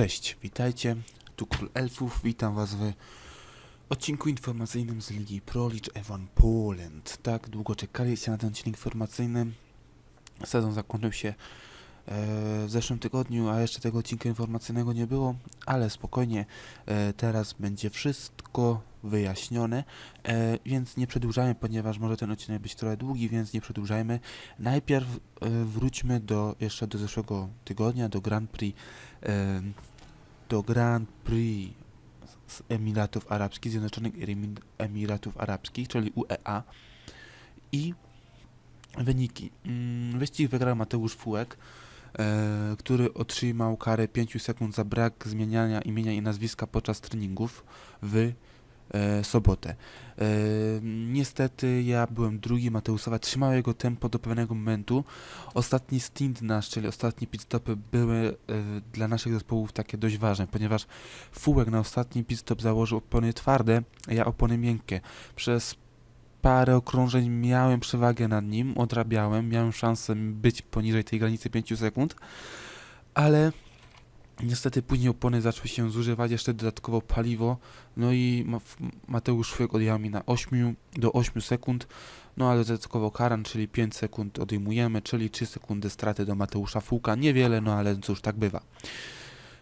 Cześć, witajcie, tu Król Elfów, witam was w odcinku informacyjnym z Ligi Pro League F1 Poland. Tak długo czekaliście na ten odcinek informacyjny. Sezon zakończył się e, w zeszłym tygodniu, a jeszcze tego odcinka informacyjnego nie było, ale spokojnie, e, teraz będzie wszystko wyjaśnione, e, więc nie przedłużajmy, ponieważ może ten odcinek być trochę długi, więc nie przedłużajmy. Najpierw wróćmy do jeszcze do zeszłego tygodnia, do Grand Prix do Grand Prix z Emiratów Arabskich, Zjednoczonych Emi- Emiratów Arabskich, czyli UEA. I wyniki. Mm, Wyścig wygrał Mateusz Fułek, e, który otrzymał karę 5 sekund za brak zmieniania imienia i nazwiska podczas treningów w sobotę. E, niestety ja byłem drugi, Mateuszowa trzymał jego tempo do pewnego momentu. Ostatni stint nasz, czyli ostatnie pit stopy były e, dla naszych zespołów takie dość ważne, ponieważ Fułek na ostatni pit stop założył opony twarde, a ja opony miękkie. Przez parę okrążeń miałem przewagę nad nim, odrabiałem, miałem szansę być poniżej tej granicy 5 sekund, ale niestety później opony zaczęły się zużywać, jeszcze dodatkowo paliwo, no i Mateusz Fułek odjechał mi na 8 do 8 sekund, no ale dodatkowo karan, czyli 5 sekund odejmujemy, czyli 3 sekundy straty do Mateusza Fułka. Niewiele, no ale cóż, tak bywa.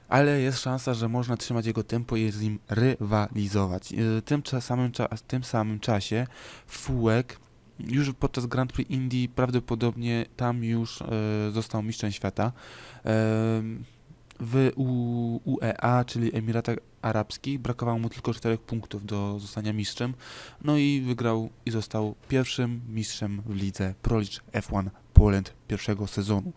Ale jest szansa, że można trzymać jego tempo i z nim rywalizować. Yy, Tym, samym, tym samym czasie Fułek już podczas Grand Prix Indii prawdopodobnie tam już e, został mistrzem świata. Em, w UEA, czyli Emiratach Arabskich, brakowało mu tylko 4 punktów do zostania mistrzem. No i wygrał i został pierwszym mistrzem w lidze Pro League F1 Poland pierwszego sezonu.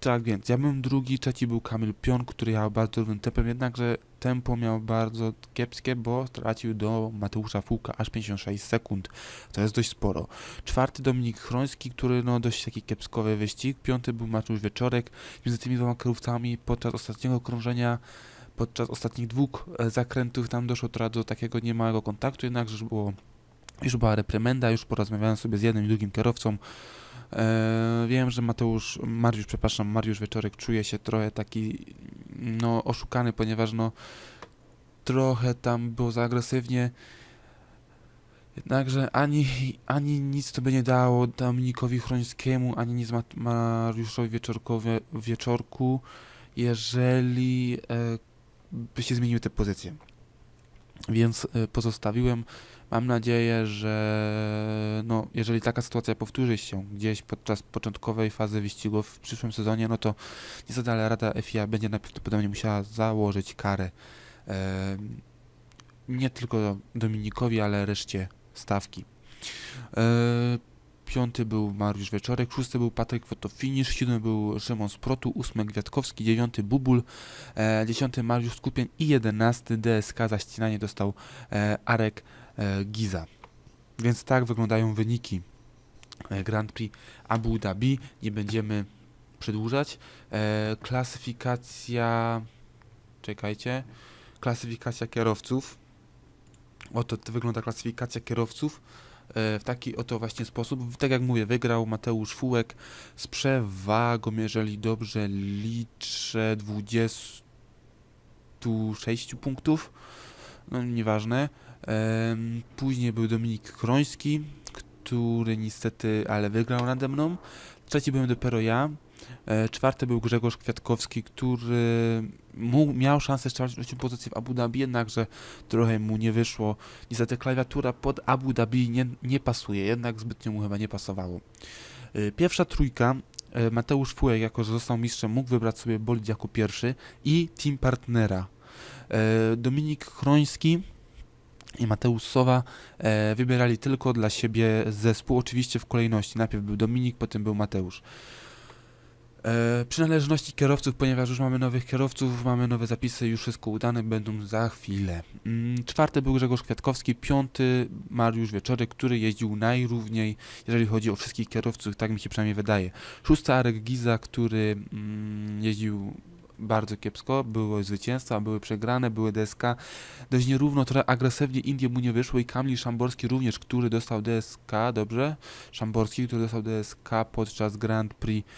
Tak więc, ja byłem drugi, trzeci był Kamil Pion, który jechał bardzo równym tempem, jednakże tempo miał bardzo kiepskie, bo stracił do Mateusza Fułka aż 56 sekund. To jest dość sporo. Czwarty Dominik Chroński, który no dość taki kiepskowy wyścig. Piąty był Maciusz Wieczorek. Między tymi dwoma kierowcami podczas ostatniego okrążenia podczas ostatnich dwóch e, zakrętów tam doszło trochę do takiego niemałego kontaktu, jednakże już było już była reprymenda, już porozmawiałem sobie z jednym i drugim kierowcą. E, wiem, że Mateusz, Mariusz, przepraszam, Mariusz Wieczorek czuje się trochę taki no oszukany, ponieważ no trochę tam było za agresywnie. Jednakże ani, ani nic to by nie dało Dominikowi Chrońskiemu, ani nic Mariuszowi Wieczorku, jeżeli e, by się zmieniły te pozycje. Więc e, pozostawiłem. Mam nadzieję, że no, jeżeli taka sytuacja powtórzy się gdzieś podczas początkowej fazy wyścigów w przyszłym sezonie, no to niestety Rada FIA będzie najprawdopodobniej musiała założyć karę e, nie tylko Dominikowi, ale reszcie stawki. E, piąty był Mariusz Wieczorek, szósty był Patryk Fotofinisz, siódmy był Szymon Sprotu, ósmy Gwiatkowski, dziewiąty Bubul, e, dziesiąty Mariusz Skupień i jedenasty DSK za ścinanie dostał e, Arek Giza. Więc tak wyglądają wyniki e, Grand Prix Abu Dhabi. Nie będziemy przedłużać. E, klasyfikacja. Czekajcie. Klasyfikacja kierowców. Oto to wygląda klasyfikacja kierowców. e, W taki oto właśnie sposób. Tak jak mówię, wygrał Mateusz Fułek z przewagą, jeżeli dobrze liczę, 26 punktów. No nieważne. Później był Dominik Kroński, który niestety, ale wygrał nade mną. Trzeci byłem dopiero ja. E, Czwarty był Grzegorz Kwiatkowski, który miał szansę trzecią pozycję w Abu Dhabi, jednakże trochę mu nie wyszło. Niestety klawiatura pod Abu Dhabi nie, nie pasuje, jednak zbytnio mu chyba nie pasowało. E, Pierwsza trójka, e, Mateusz Fułek, jako że został mistrzem, mógł wybrać sobie bolid jako pierwszy i team partnera. Dominik Chroński i Mateusz Sowa e, wybierali tylko dla siebie zespół, oczywiście w kolejności. Najpierw był Dominik, potem był Mateusz. E, przynależności kierowców, ponieważ już mamy nowych kierowców, mamy nowe zapisy, już wszystko udane, będą za chwilę. Mm, czwarty był Grzegorz Kwiatkowski, piąty Mariusz Wieczorek, który jeździł najrówniej, jeżeli chodzi o wszystkich kierowców, tak mi się przynajmniej wydaje. Szósty Arek Giza, który mm, jeździł bardzo kiepsko, były zwycięstwa, były przegrane, były DSK, dość nierówno, trochę agresywnie Indie mu nie wyszło i Kamil Szamborski również, który dostał DSK, dobrze? Szamborski, który dostał DSK podczas Grand Prix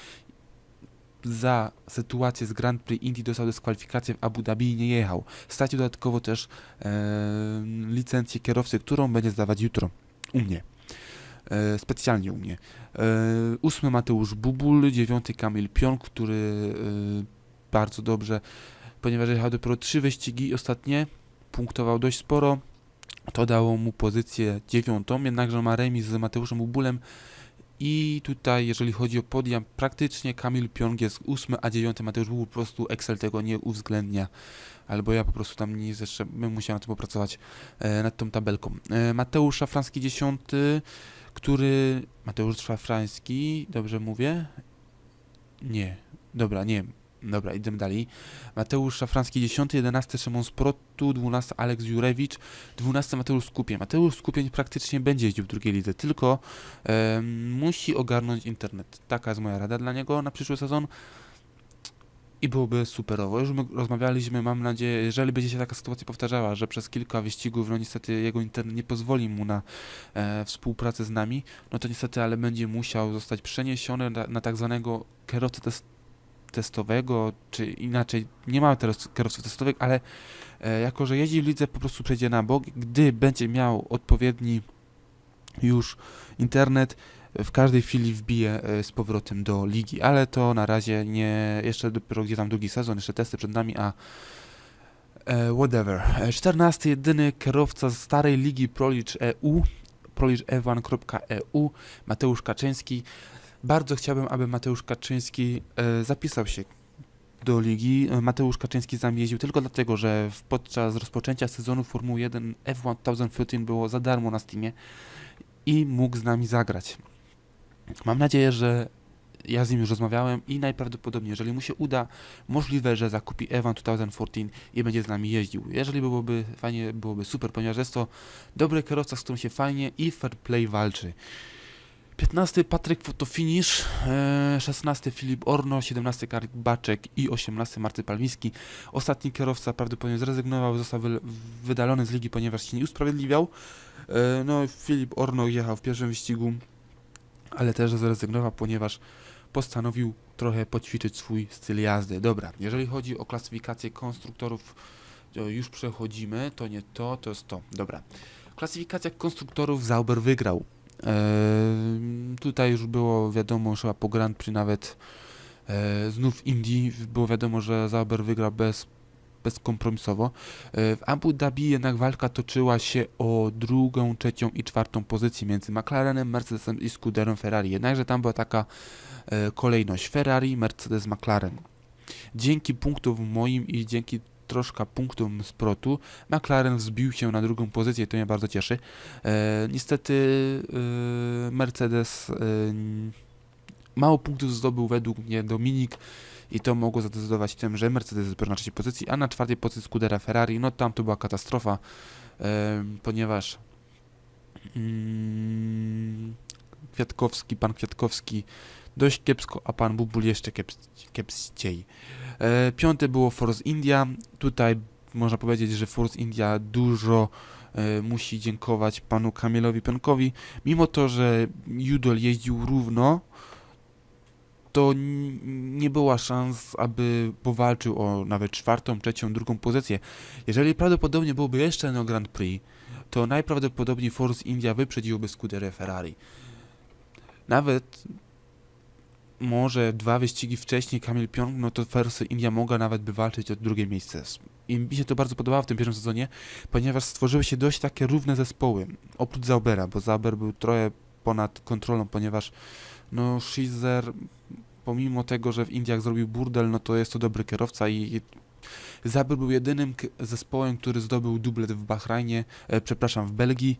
za sytuację z Grand Prix Indy dostał dyskwalifikację w Abu Dhabi i nie jechał. Stracił dodatkowo też e, licencję kierowcy, którą będzie zdawać jutro u mnie. E, specjalnie u mnie. E, ósmy Mateusz Bubul, dziewiąty Kamil Pion, który e, bardzo dobrze, ponieważ jechał dopiero trzy wyścigi ostatnie, punktował dość sporo. To dało mu pozycję dziewiątą, jednakże ma remis z Mateuszem Bubulem i tutaj, jeżeli chodzi o podium, praktycznie Kamil Piong jest ósmy, a dziewiąty Mateusz Bubul, po prostu Excel tego nie uwzględnia. Albo ja po prostu tam nie jeszcze bym musiał nad tym popracować, e, nad tą tabelką. E, Mateusz Szafrański dziesiąty, który... Mateusz Szafrański, dobrze mówię? Nie, dobra, nie. Dobra, idziemy dalej. Mateusz Szafrański 10, 11 Szymon Sprotu, 12 Aleks Jurewicz, 12 Mateusz Skupień. Mateusz Skupień praktycznie będzie jeździł w drugiej lidze, tylko em, musi ogarnąć internet. Taka jest moja rada dla niego na przyszły sezon. I byłoby superowo. Już my rozmawialiśmy, mam nadzieję, jeżeli będzie się taka sytuacja powtarzała, że przez kilka wyścigów, no niestety jego internet nie pozwoli mu na e, współpracę z nami, no to niestety, ale będzie musiał zostać przeniesiony na, na tak zwanego kierowcę test, testowego, czy inaczej, nie mamy teraz kierowców testowych, ale e, jako, że jeździ w lidze, po prostu przejdzie na bok, gdy będzie miał odpowiedni już internet, w każdej chwili wbije e, z powrotem do ligi, ale to na razie nie, jeszcze dopiero gdzie tam drugi sezon, jeszcze testy przed nami, a e, whatever. E, 14 jedyny kierowca z starej ligi Prolicz EU, prolicz.evan.eu, Mateusz Kaczyński. Bardzo chciałbym, aby Mateusz Kaczyński e, zapisał się do ligi. E, Mateusz Kaczyński z nami jeździł tylko dlatego, że podczas rozpoczęcia sezonu Formuły 1 F1 2015 było za darmo na Steamie i mógł z nami zagrać. Mam nadzieję, że ja z nim już rozmawiałem i najprawdopodobniej, jeżeli mu się uda, możliwe, że zakupi Evan 2014 i będzie z nami jeździł. Jeżeli byłoby fajnie, byłoby super, ponieważ jest to dobry kierowca, z którym się fajnie i fair play walczy. 15 Patryk Fotofinisz, e, 16 Filip Orno, 17 Karek Baczek i 18 Marcy Palmiski. Ostatni kierowca prawdopodobnie zrezygnował, został wy, wydalony z ligi, ponieważ się nie usprawiedliwiał. E, no, Filip Orno jechał w pierwszym wyścigu, ale też zrezygnował, ponieważ postanowił trochę poćwiczyć swój styl jazdy. Dobra, jeżeli chodzi o klasyfikację konstruktorów, to już przechodzimy, to nie to, to jest to. Dobra. Klasyfikacja konstruktorów Zauber wygrał. Tutaj już było wiadomo, chyba po Grand Prix nawet e, znów Indii było wiadomo, że Zauber wygra bez, bezkompromisowo. E, w Abu Dhabi jednak walka toczyła się o drugą, trzecią i czwartą pozycję między McLarenem, Mercedesem i Scuderem Ferrari. Jednakże tam była taka e, kolejność Ferrari, Mercedes, McLaren. Dzięki punktom moim i dzięki troszkę punktom z protu McLaren wzbił się na drugą pozycję, to mnie bardzo cieszy. E, niestety e, Mercedes e, mało punktów zdobył według mnie Dominik i to mogło zadecydować tym, że Mercedes dopiero na trzeciej pozycji, a na czwartej pozycji Scudera Ferrari, no tam to była katastrofa, e, ponieważ mm, Kwiatkowski, pan Kwiatkowski dość kiepsko, a pan Bubul jeszcze kieps, kiepściej. E, piąte było Force India. Tutaj można powiedzieć, że Force India dużo e, musi dziękować panu Kamilowi Pionkowi. Mimo to, że Judol jeździł równo, to nie była szans, aby powalczył o nawet czwartą, trzecią, drugą pozycję. Jeżeli prawdopodobnie byłoby jeszcze jedno Grand Prix, to najprawdopodobniej Force India wyprzedziłby Scuderia Ferrari. Nawet może dwa wyścigi wcześniej Kamil Piąg, no to Force India mogła nawet by walczyć o drugie miejsce. I mi się to bardzo podobało w tym pierwszym sezonie, ponieważ stworzyły się dość takie równe zespoły. Oprócz Zaubera, bo Zauber był trochę ponad kontrolą, ponieważ no Schizer, pomimo tego, że w Indiach zrobił burdel, no to jest to dobry kierowca i Zauber był jedynym zespołem, który zdobył dublet w Bahrajnie, e, przepraszam, w Belgii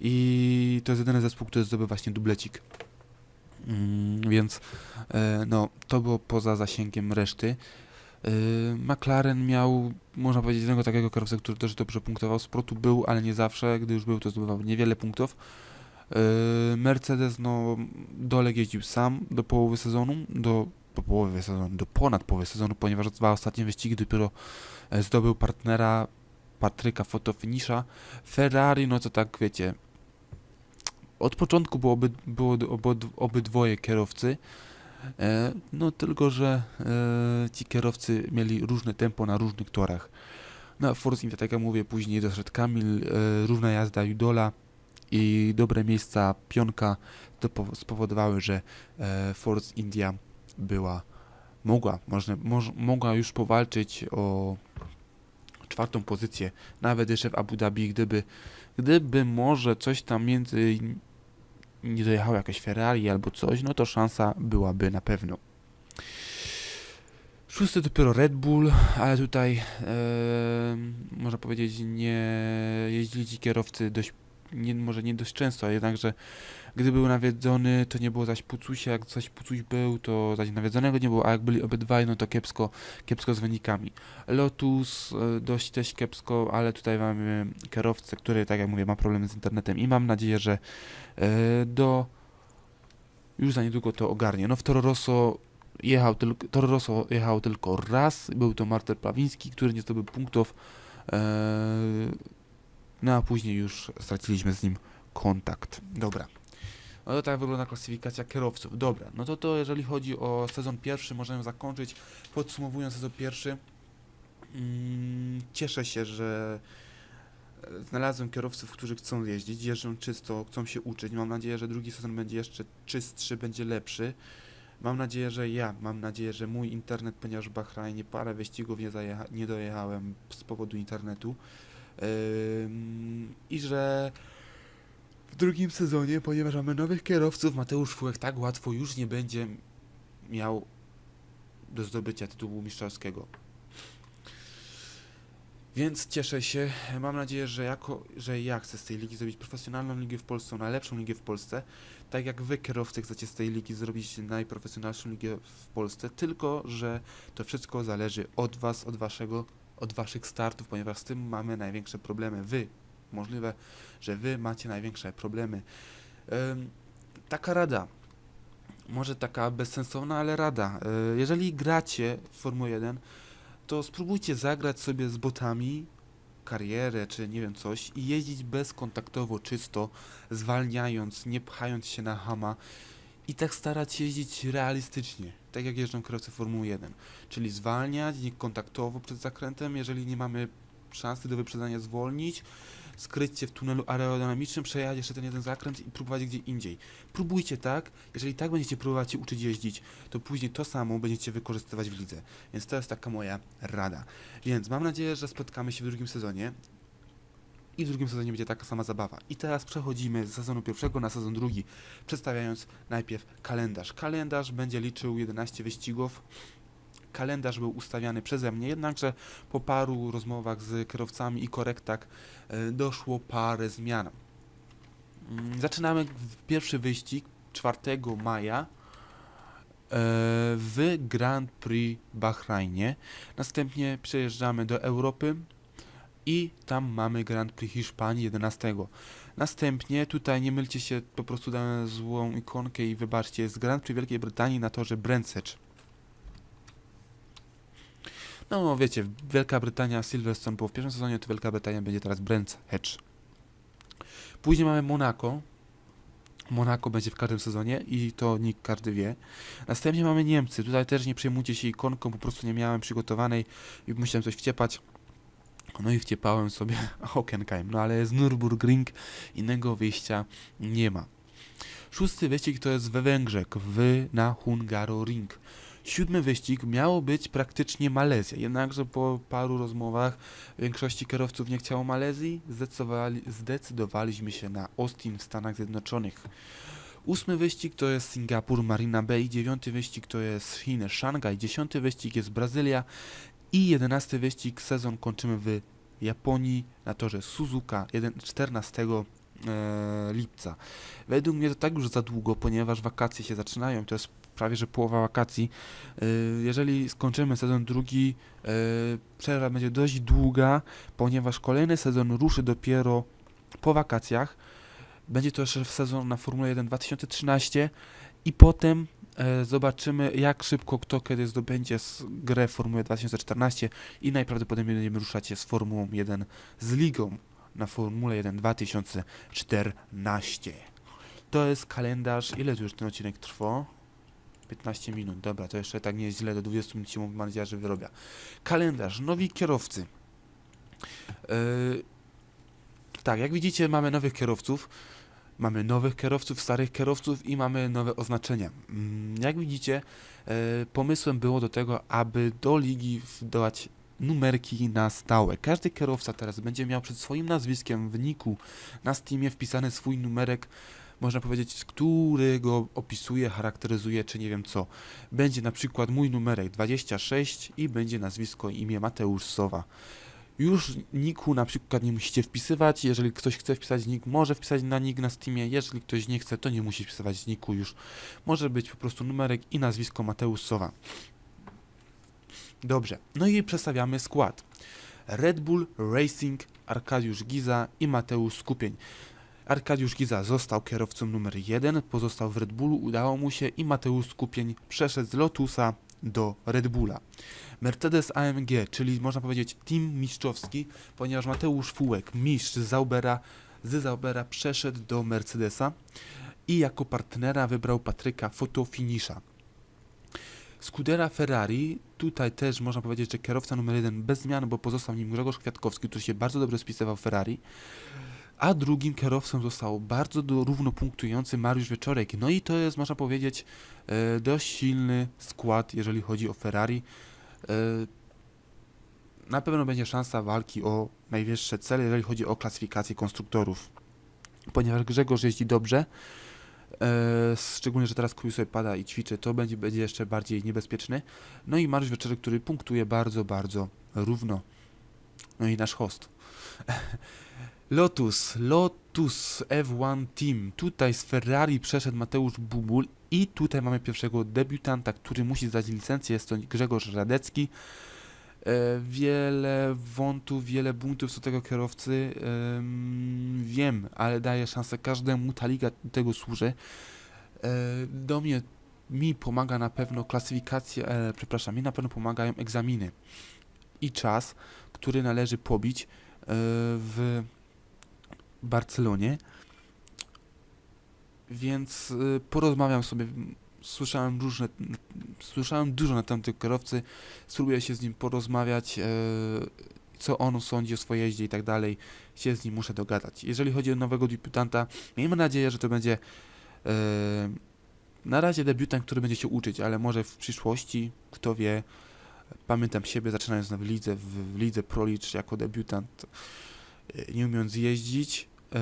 i to jest jedyny zespół, który zdobył właśnie dublecik. Mm, więc e, no, to było poza zasięgiem reszty. E, McLaren miał, można powiedzieć, jednego takiego kierowcę, który też dobrze punktował. Sprotu był, ale nie zawsze. Gdy już był, to zdobywał niewiele punktów. E, Mercedes, no, Dolek jeździł sam do połowy sezonu, do, połowy sezonu, do ponad połowy sezonu, ponieważ dwa ostatnie wyścigi dopiero zdobył partnera Patryka Fotofinisza. Ferrari, no to tak wiecie, od początku było, oby, było obydwoje kierowcy. E, no tylko, że e, ci kierowcy mieli różne tempo na różnych torach. Na Force India, tak jak mówię, później doszedł Kamil, e, równa jazda Judola i dobre miejsca Pionka to po- spowodowały, że Force India była, mogła, można, moż, mogła już powalczyć o czwartą pozycję, nawet jeszcze w Abu Dhabi, gdyby, gdyby może coś tam między nie dojechało jakieś Ferrari albo coś, no to szansa byłaby na pewno. Szósty dopiero Red Bull, ale tutaj e, można powiedzieć nie jeździli ci kierowcy dość, nie, może nie dość często, a jednakże gdy był nawiedzony, to nie było zaś Pucusia, jak zaś Pucuś był, to zaś nawiedzonego nie było, a jak byli obydwaj, no to kiepsko, kiepsko z wynikami. Lotus e, dość też kiepsko, ale tutaj mamy kierowcę, który, tak jak mówię, ma problemy z internetem i mam nadzieję, że e, do już za niedługo to ogarnie. No w Toro Rosso jechał tylko, Toro Rosso jechał tylko raz, był to Martel Plawiński, który nie zdobył punktów, e, no a później już straciliśmy z nim kontakt. Dobra. No to tak wygląda klasyfikacja kierowców. Dobra, no to to jeżeli chodzi o sezon pierwszy, możemy zakończyć. Podsumowując sezon pierwszy, mm, cieszę się, że e, znalazłem kierowców, którzy chcą jeździć, jeżdżą czysto, chcą się uczyć. Mam nadzieję, że drugi sezon będzie jeszcze czystszy, będzie lepszy. Mam nadzieję, że ja, mam nadzieję, że mój internet, ponieważ w Bahrajnie parę wyścigów nie, nie dojechałem z powodu internetu. I że w drugim sezonie, ponieważ mamy nowych kierowców, Mateusz Fułek tak łatwo już nie będzie miał do zdobycia tytułu mistrzowskiego. Więc cieszę się. Mam nadzieję, że, jako, że ja chcę z tej ligi zrobić profesjonalną ligę w Polsce, najlepszą ligę w Polsce. Tak jak wy, kierowcy, chcecie z tej ligi zrobić najprofesjonalniejszą ligę w Polsce. Tylko, że to wszystko zależy od was, od waszego, od waszych startów, ponieważ z tym mamy największe problemy. Wy, możliwe, że wy macie największe problemy. Taka rada. Może taka bezsensowna, ale rada. Y, jeżeli gracie w Formułę 1, to spróbujcie zagrać sobie z botami karierę, czy nie wiem coś i jeździć bezkontaktowo, czysto, zwalniając, nie pchając się na hama i tak starać jeździć realistycznie, tak jak jeżdżą kierowcy Formuły 1, czyli zwalniać niekontaktowo przed zakrętem, jeżeli nie mamy szansy do wyprzedzania zwolnić, skryć się w tunelu aerodynamicznym, przejechać jeszcze ten jeden zakręt i próbować gdzie indziej. Próbujcie tak, jeżeli tak będziecie próbować się uczyć jeździć, to później to samo będziecie wykorzystywać w lidze. Więc to jest taka moja rada. Więc mam nadzieję, że spotkamy się w drugim sezonie. I w drugim sezonie będzie taka sama zabawa. I teraz przechodzimy z sezonu pierwszego na sezon drugi, przedstawiając najpierw kalendarz. Kalendarz będzie liczył 11 wyścigów. Kalendarz był ustawiany przeze mnie, jednakże po paru rozmowach z kierowcami i korektach e, doszło parę zmian. Mm, Zaczynamy pierwszy wyścig 4 maja e, w Grand Prix Bahrajnie. Następnie przejeżdżamy do Europy i tam mamy Grand Prix Hiszpanii 11. Następnie, tutaj nie mylcie się, po prostu dałem złą ikonkę i wybaczcie, jest Grand Prix Wielkiej Brytanii na torze Brandsatch. No wiecie, Wielka Brytania, Silverstone było w pierwszym sezonie, to Wielka Brytania będzie teraz Brands Hatch. Później mamy Monaco. Monaco będzie w każdym sezonie i to nikt każdy wie. Następnie mamy Niemcy. Tutaj też nie przejmujcie się ikonką, po prostu nie miałem przygotowanej i musiałem coś wciepać. No i wciepałem sobie Hockenheim. No ale z Nürburgring innego wyjścia nie ma. Szósty wyścig to jest we Węgrzech, w, na Hungaroring. Siódmy wyścig miało być praktycznie Malezja, jednakże po paru rozmowach większości kierowców nie chciało Malezji, zdecydowali, zdecydowaliśmy się na Austin w Stanach Zjednoczonych. Ósmy wyścig to jest Singapur, Marina Bay, dziewiąty wyścig to jest Chiny, Szangaj, dziesiąty wyścig jest Brazylia i jedenasty wyścig sezon kończymy w Japonii na torze Suzuka jeden- 14 e, lipca. Według mnie to tak już za długo, ponieważ wakacje się zaczynają, to jest prawie że połowa wakacji. E, jeżeli skończymy sezon drugi, e, przerwa będzie dość długa, ponieważ kolejny sezon ruszy dopiero po wakacjach. Będzie to jeszcze sezon na Formule 1 2013 i potem zobaczymy jak szybko kto kiedy zdobędzie s- grę w Formule 2014 i najprawdopodobniej będziemy ruszać się z Formułą 1 z ligą na Formule 1 2014. To jest kalendarz. Ile tu już ten odcinek trwa? 15 minut, dobra, to jeszcze tak nie jest źle, do 20 minut się mam nadzieję, że wyrobia. Kalendarz, nowi kierowcy. Yy, tak, jak widzicie, mamy nowych kierowców. Mamy nowych kierowców, starych kierowców i mamy nowe oznaczenia. Mm, Jak widzicie, e, pomysłem było do tego, aby do ligi dodać numerki na stałe. Każdy kierowca teraz będzie miał przed swoim nazwiskiem w niku na Steamie wpisany swój numerek, można powiedzieć, który go opisuje, charakteryzuje, czy nie wiem co. Będzie na przykład mój numerek 26 i będzie nazwisko, imię Mateusz Sowa. Już niku na przykład nie musicie wpisywać, jeżeli ktoś chce wpisać nick, może wpisać na nick na Steamie, jeżeli ktoś nie chce, to nie musi wpisywać niku już. Może być po prostu numerek i nazwisko Mateusz Sowa. Dobrze, no i przedstawiamy skład. Red Bull Racing, Arkadiusz Giza i Mateusz Skupień. Arkadiusz Giza został kierowcą numer 1, pozostał w Red Bullu, udało mu się i Mateusz Skupień przeszedł z Lotusa do Red Bulla. Mercedes AMG, czyli można powiedzieć team mistrzowski, ponieważ Mateusz Fułek, mistrz Zaubera, z Zaubera przeszedł do Mercedesa i jako partnera wybrał Patryka Fotofinisza. Skudera Ferrari, tutaj też można powiedzieć, że kierowca numer jeden bez zmian, bo pozostał nim Grzegorz Kwiatkowski, który się bardzo dobrze spisywał w Ferrari. A drugim kierowcą został bardzo do, równo punktujący Mariusz Wieczorek. No i to jest, można powiedzieć, e, dość silny skład, jeżeli chodzi o Ferrari. E, na pewno będzie szansa walki o najwyższe cele, jeżeli chodzi o klasyfikację konstruktorów. Ponieważ Grzegorz jeździ dobrze, e, szczególnie, że teraz kupił sobie pada i ćwiczy, to będzie, będzie jeszcze bardziej niebezpieczny. No i Mariusz Wieczorek, który punktuje bardzo, bardzo równo. No i nasz host. Lotus, Lotus F1 Team. Tutaj z Ferrari przeszedł Mateusz Bubul i tutaj mamy pierwszego debiutanta, który musi zdać licencję. Jest to Grzegorz Radecki. E, wiele wątów, wiele buntów co tego kierowcy em, wiem, ale daję szansę każdemu, ta liga tego służy. E, do mnie, mi pomaga na pewno klasyfikacja, e, przepraszam, mi na pewno pomagają egzaminy i czas, który należy pobić e, w Barcelonie. Więc y, porozmawiam sobie. Słyszałem różne, słyszałem dużo na tamtych kierowcy. Spróbuję się z nim porozmawiać, e, co on sądzi o swojej jeździe i tak dalej. Się z nim muszę dogadać. Jeżeli chodzi o nowego debiutanta, miejmy nadzieję, że to będzie e, na razie debiutant, który będzie się uczyć, ale może w przyszłości, kto wie. Pamiętam siebie zaczynając w lidze, w, lidze Pro League jako debiutant, nie umiejąc jeździć. E,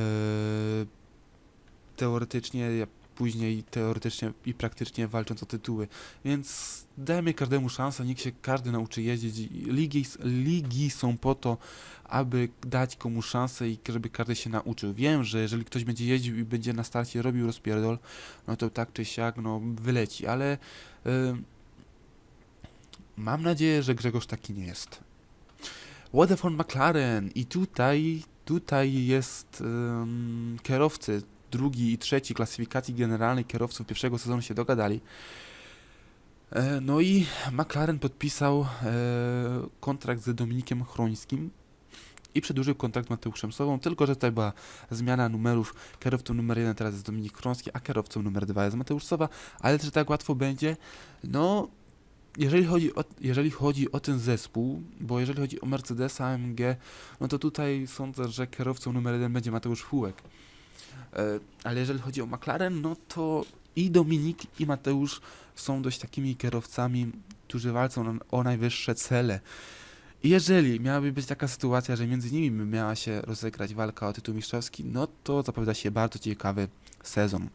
teoretycznie, później teoretycznie i praktycznie walcząc o tytuły. Więc dajmy każdemu szansę, niech się każdy nauczy jeździć. Ligi, ligi są po to, aby dać komuś szansę i żeby każdy się nauczył. Wiem, że jeżeli ktoś będzie jeździł i będzie na starcie robił rozpierdol, no to tak czy siak, no wyleci, ale y, mam nadzieję, że Grzegorz taki nie jest. Waterford McLaren i tutaj, tutaj jest ym, kierowcy drugi i trzeci klasyfikacji generalnej kierowców pierwszego sezonu się dogadali. E, No i McLaren podpisał e, kontrakt z Dominikiem Chrońskim i przedłużył kontrakt z Mateuszem Sową, tylko że tutaj była zmiana numerów. Kierowcą numer jeden teraz jest Dominik Chroński, a kierowcą numer dwa jest Mateusz Sowa, ale czy tak łatwo będzie? No, jeżeli chodzi, o, jeżeli chodzi o ten zespół, bo jeżeli chodzi o Mercedesa AMG, no to tutaj sądzę, że kierowcą numer jeden będzie Mateusz Fułek. E, Ale jeżeli chodzi o McLaren, no to i Dominik, i Mateusz są dość takimi kierowcami, którzy walczą o najwyższe cele. Jeżeli miałaby być taka sytuacja, że między nimi miała się rozegrać walka o tytuł mistrzowski, no to zapowiada się bardzo ciekawy sezon.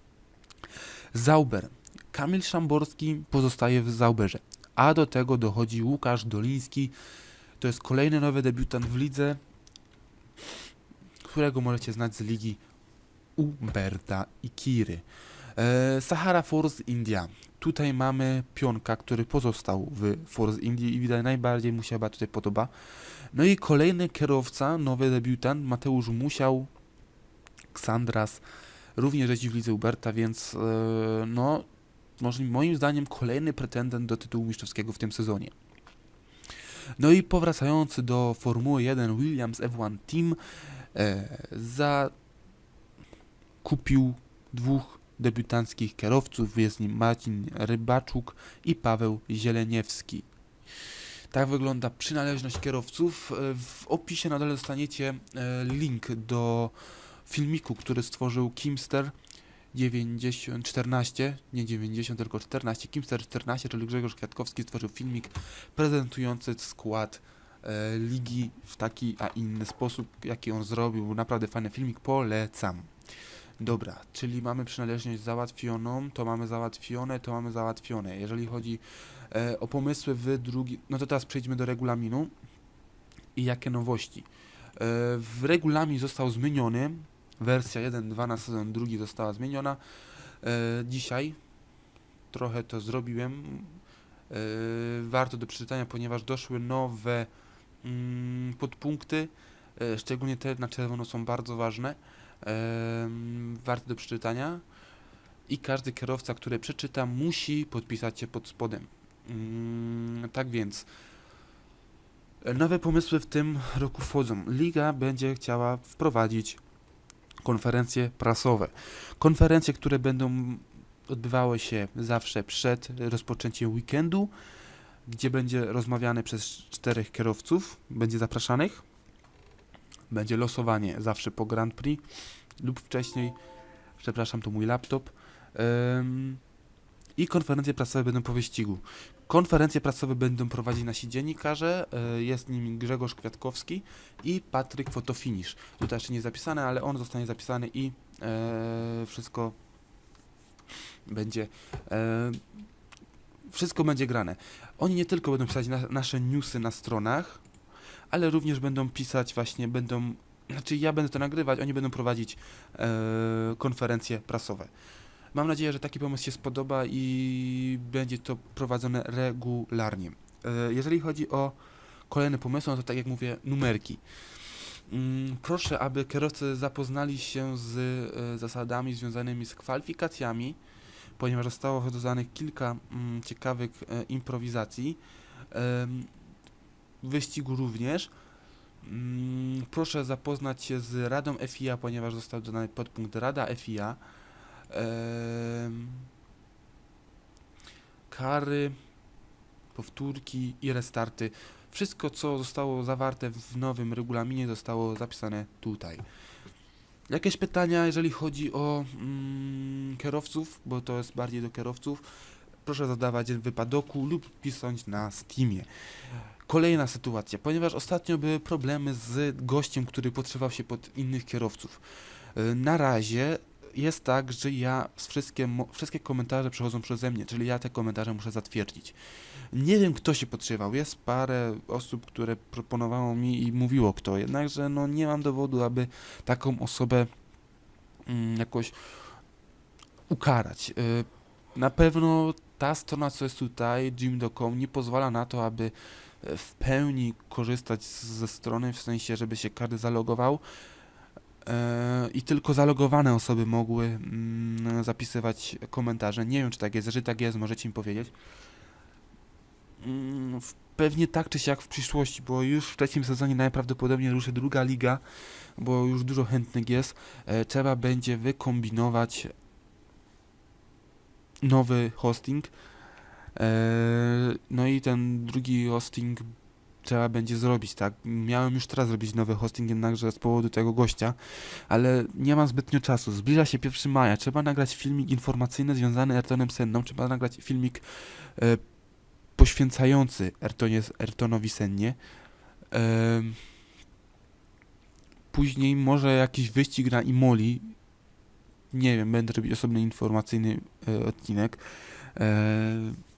Zauber. Kamil Szamborski pozostaje w Zauberze, a do tego dochodzi Łukasz Doliński. To jest kolejny nowy debiutant w lidze, którego możecie znać z ligi Umberta i Kiry. E, Sahara Force India. Tutaj mamy pionka, który pozostał w Force India i widać najbardziej mu się chyba tutaj podoba. No i kolejny kierowca, nowy debiutant, Mateusz Musiał, Ksandras, również jeździ w lidze Uberta, więc e, no, moim zdaniem kolejny pretendent do tytułu mistrzowskiego w tym sezonie. No i powracający do Formuły 1 Williams F1 Team e, za kupił dwóch debiutanckich kierowców, jest nim Marcin Rybaczuk i Paweł Zieleniewski. Tak wygląda przynależność kierowców. E, W opisie na dole dostaniecie e, link do filmiku, który stworzył Kimster 90, 14, nie 90, tylko 14. Kimster 14, czyli Grzegorz Kwiatkowski stworzył filmik prezentujący skład e, ligi w taki, a inny sposób, jaki on zrobił. Naprawdę fajny filmik, polecam. Dobra, czyli mamy przynależność załatwioną, to mamy załatwione, to mamy załatwione. Jeżeli chodzi e, o pomysły w drugi... No to teraz przejdźmy do regulaminu i jakie nowości. E, w regulamin został zmieniony, wersja 1.2 na sezon drugi została zmieniona. E, dzisiaj trochę to zrobiłem. E, warto do przeczytania, ponieważ doszły nowe mm, podpunkty, e, szczególnie te na czerwono są bardzo ważne. Em, warte do przeczytania i każdy kierowca, który przeczyta, musi podpisać się pod spodem. Mm, tak więc nowe pomysły w tym roku wchodzą. Liga będzie chciała wprowadzić konferencje prasowe. Konferencje, które będą odbywały się zawsze przed rozpoczęciem weekendu, gdzie będzie rozmawiane przez czterech kierowców, będzie zapraszanych. Będzie losowanie zawsze po Grand Prix lub wcześniej. Przepraszam, to mój laptop. Ym, I konferencje prasowe będą po wyścigu. Konferencje prasowe będą prowadzić nasi dziennikarze. y, Jest nimi Grzegorz Kwiatkowski i Patryk Fotofinisz. Tutaj jeszcze nie zapisane, ale on zostanie zapisany i e, wszystko będzie. E, wszystko będzie grane. Oni nie tylko będą pisać na, nasze newsy na stronach, ale również będą pisać właśnie, będą, znaczy ja będę to nagrywać, oni będą prowadzić e, konferencje prasowe. Mam nadzieję, że taki pomysł się spodoba i będzie to prowadzone regularnie. E, jeżeli chodzi o kolejne pomysły, no to tak jak mówię, numerki. Mm, Proszę, aby kierowcy zapoznali się z e, zasadami związanymi z kwalifikacjami, ponieważ zostało dodanych kilka mm, ciekawych e, improwizacji. Wyścigu również. Mm, Proszę zapoznać się z Radą FIA, ponieważ został dodany podpunkt Rada FIA. Kary, powtórki i restarty. Wszystko, co zostało zawarte w nowym regulaminie, zostało zapisane tutaj. Jakieś pytania, jeżeli chodzi o mm, kierowców, bo to jest bardziej do kierowców, proszę zadawać w wypadoku lub pisać na Steamie. Kolejna sytuacja, ponieważ ostatnio były problemy z gościem, który podszywał się pod innych kierowców. Y, Na razie jest tak, że ja wszystkie, wszystkie komentarze przechodzą przeze mnie, czyli ja te komentarze muszę zatwierdzić. Nie wiem, kto się podszywał. Jest parę osób, które proponowało mi i mówiło kto, jednakże no nie mam dowodu, aby taką osobę mm, jakoś ukarać. Y, Na pewno ta strona, co jest tutaj, jim.com, nie pozwala na to, aby e, w pełni korzystać ze strony, w sensie, żeby się każdy zalogował i tylko zalogowane osoby mogły mm, zapisywać komentarze. Nie wiem, czy tak jest. Jeżeli tak jest, możecie mi powiedzieć. Mm, Pewnie tak czy siak w przyszłości, bo już w trzecim sezonie najprawdopodobniej ruszy druga liga, bo już dużo chętnych jest. E, Trzeba będzie wykombinować nowy hosting. E, No i ten drugi hosting trzeba będzie zrobić, tak? Miałem już teraz zrobić nowy hosting, jednakże z powodu tego gościa, ale nie mam zbytnio czasu. Zbliża się 1 maja, trzeba nagrać filmik informacyjny związany z Ayrtonem Senną, trzeba nagrać filmik e, poświęcający Ayrtonie, Ayrtonowi Sennie. Em, później może jakiś wyścig na Imoli, nie wiem, będę robić osobny informacyjny e, odcinek. E,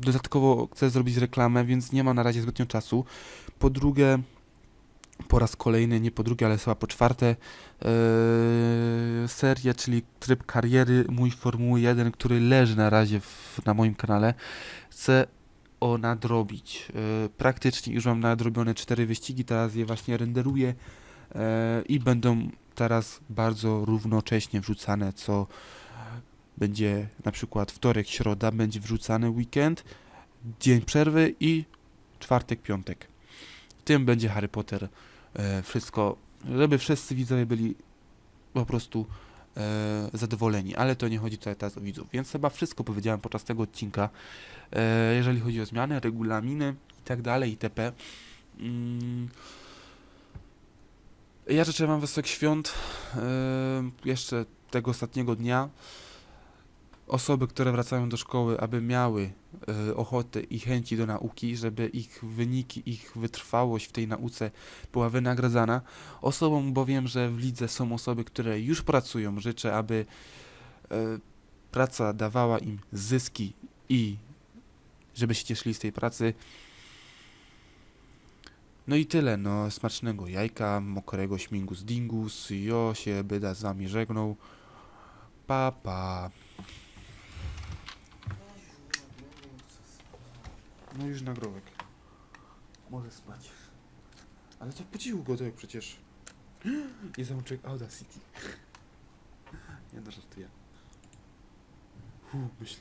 dodatkowo chcę zrobić reklamę, więc nie mam na razie zbytnio czasu. Po drugie, po raz kolejny, nie po drugie, ale chyba po czwarte, serię, czyli tryb kariery mój Formuły 1, który leży na razie w, na moim kanale. Chcę o nadrobić. E, praktycznie już mam nadrobione cztery wyścigi, teraz je właśnie renderuję e, i będą teraz bardzo równocześnie wrzucane, co będzie na przykład wtorek, środa, będzie wrzucany weekend, dzień przerwy i czwartek, piątek. W tym będzie Harry Potter. E, wszystko, żeby wszyscy widzowie byli po prostu e, zadowoleni, ale to nie chodzi tutaj teraz o widzów, więc chyba wszystko powiedziałem podczas tego odcinka, e, jeżeli chodzi o zmiany, regulaminy i tak dalej, itp. Mm. Ja życzę Wam wesołych świąt, e, jeszcze tego ostatniego dnia. Osoby, które wracają do szkoły, aby miały e, ochotę i chęci do nauki, żeby ich wyniki, ich wytrwałość w tej nauce była wynagradzana. Osobom bowiem, że w lidze są osoby, które już pracują, życzę, aby e, praca dawała im zyski i żeby się cieszyli z tej pracy. No i tyle, no smacznego jajka, mokrego śmigus dingus, jo się byda z wami żegnął. Pa, pa. No już nagrobek. Może spać. Ale to podziwu go to jak przecież. Nie załączek Audacity. Nie no, żartuję. Hu, myślę.